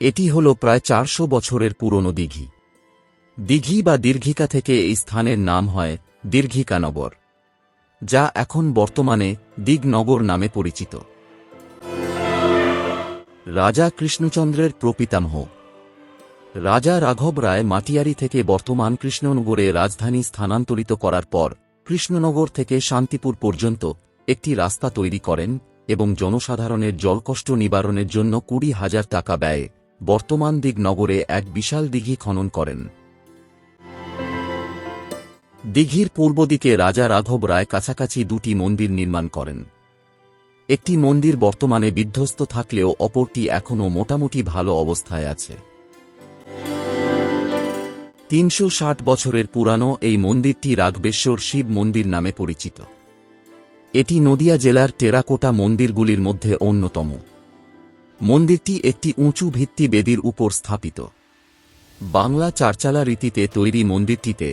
এটি হল প্রায় চারশো বছরের পুরনো দিঘি। দিঘি বা দীর্ঘিকা থেকে এই স্থানের নাম হয় দীর্ঘিকানগর, যা এখন বর্তমানে দিগনগর নামে পরিচিত। রাজা কৃষ্ণচন্দ্রের প্রপিতামহ। রাজা রাঘব রায় মাটিয়ারি থেকে বর্তমান কৃষ্ণনগরে রাজধানী স্থানান্তরিত করার পর কৃষ্ণনগর থেকে শান্তিপুর পর্যন্ত একটি রাস্তা তৈরি করেন এবং জনসাধারণের জলকষ্ট নিবারণের জন্য কুড়ি হাজার টাকা ব্যয়ে বর্তমান দিগনগরে এক বিশাল দিঘি খনন করেন। দিঘির পূর্ব দিকে রাজা রাঘব রায় কাছাকাছি দুটি মন্দির নির্মাণ করেন। একটি মন্দির বর্তমানে বিধ্বস্ত থাকলেও অপরটি এখনও মোটামুটি ভালো অবস্থায় আছে। তিনশো ষাট বছরের পুরানো এই মন্দিরটি রাঘবেশ্বর শিব মন্দির নামে পরিচিত। এটি নদিয়া জেলার টেরাকোটা মন্দিরগুলির মধ্যে অন্যতম। মন্দিরটি একটি উঁচু ভিত্তি বেদির উপর স্থাপিত। বাংলা চারচালা রীতিতে তৈরি মন্দিরটিতে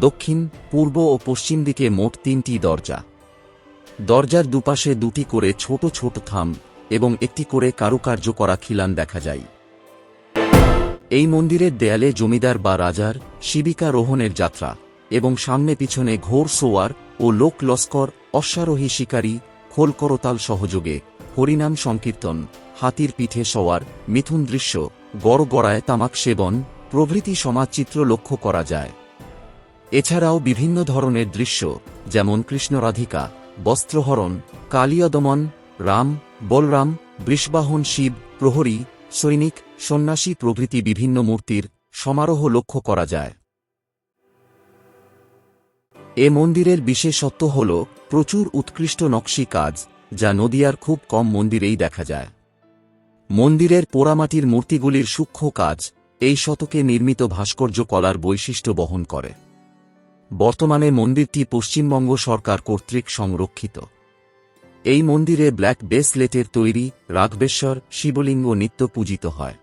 দক্ষিণ, পূর্ব ও পশ্চিম দিকে মোট তিনটি দরজা। দরজার দুপাশে দুটি করে ছোট ছোট থাম এবং একটি করে কারুকার্য করা খিলান দেখা যায়। এই মন্দিরের দেয়ালে জমিদার বা রাজার, শিবিকা রোহণের যাত্রা এবং সামনে পিছনে ঘোর সোয়ার ও লোক লস্কর, অশ্বারোহী শিকারী খোলকরতাল সহযোগে হরিনাম সংকীর্তন হাতির পিঠে সওয়ার মিথুন দৃশ্য গড় গড়ায় তামাক সেবন, প্রভৃতি সমাজচিত্র লক্ষ্য করা যায়। এছাড়াও বিভিন্ন ধরনের দৃশ্য, যেমন কৃষ্ণরাধিকা, বস্ত্রহরণ, কালিয়দমন, রাম, বলরাম, বৃষবাহন শিব, প্রহরী, সৈনিক, সন্ন্যাসী প্রভৃতি বিভিন্ন মূর্তির সমারোহ লক্ষ্য করা যায়। এ মন্দিরের বিশেষত্ব হল, প্রচুর উৎকৃষ্ট নকশি কাজ, যা নদিয়ার খুব কম মন্দিরেই দেখা যায়। মন্দিরের পোড়ামাটির মূর্তিগুলির সূক্ষ্ম কাজ, এই শতকে নির্মিত ভাস্কর্য কলার বৈশিষ্ট্য বহন করে। বর্তমানে মন্দিরটি পশ্চিমবঙ্গ সরকার কর্তৃক সংরক্ষিত। এই মন্দিরে ব্ল্যাক বেসলেটের তৈরি রাঘবেশ্বর, শিবলিঙ্গ নিত্য পূজিত হয়।